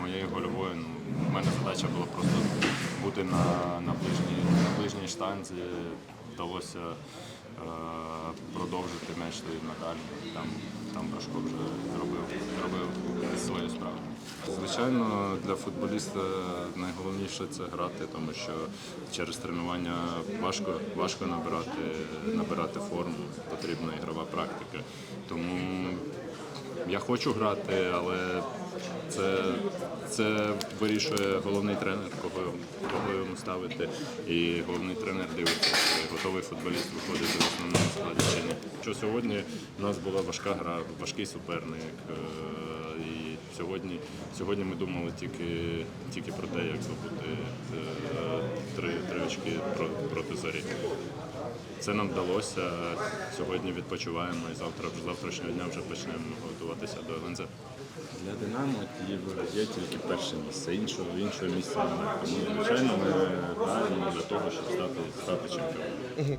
моєю гольовою ну, в мене задача була просто бути на на, ближній на ближній штанзі. Вдалося е, продовжити меч надалі. Там там Пашко вже зробив, зробив свою справу. Звичайно, для футболіста найголовніше це грати, тому що через тренування важко важко набирати набирати форму, потрібна ігрова практика. Тому я хочу грати, але це вирішує головний тренер, кого, кого йому ставити. І головний тренер дивиться, чи готовий футболіст виходити в основному складі чи ні. Що сьогодні у нас була важка гра, важкий суперник. е, І сьогодні, сьогодні ми думали тільки, тільки про те, як здобути е, три, три очки проти зорі. Це нам вдалося. Сьогодні відпочиваємо і завтра, завтрашнього дня вже почнемо готуватися до ЛНЗ. Для Динамо є тільки перше місце, іншого, іншого місця немає. Тому, звичайно, ми граємо для того, щоб стати, стати чемпіоном.